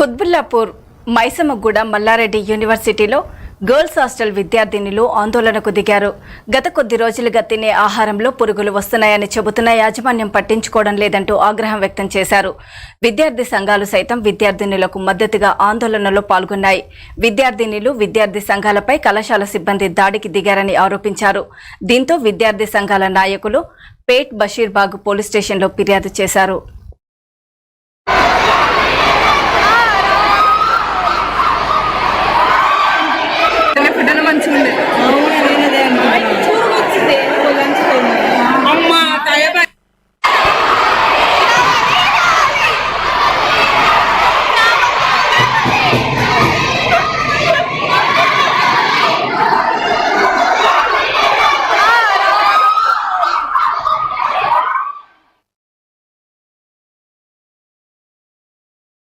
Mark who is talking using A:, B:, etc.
A: కుత్బుల్లాపూర్ మైసమ్మగూడ మల్లారెడ్డి యూనివర్సిటీలో girls hostel విద్యార్థినులు ఆందోళనకు దిగారు. గత కొద్ది రోజులుగా తినే ఆహారంలో పురుగులు వస్తున్నాయని చెబుతున్న యాజమాన్యం పట్టించుకోవడం లేదంటూ ఆగ్రహం వ్యక్తం చేశారు. విద్యార్థి సంఘాలు సైతం విద్యార్థినులకు మద్దతుగా ఆందోళనలో పాల్గొన్నాయి. విద్యార్థినులు విద్యార్థి సంఘాలపై కళాశాల సిబ్బంది దాడికి దిగారని ఆరోపించారు. దీంతో విద్యార్థి సంఘాల నాయకులు పేట్ బషీర్బాగ్ పోలీస్ స్టేషన్లో ఫిర్యాదు చేశారు.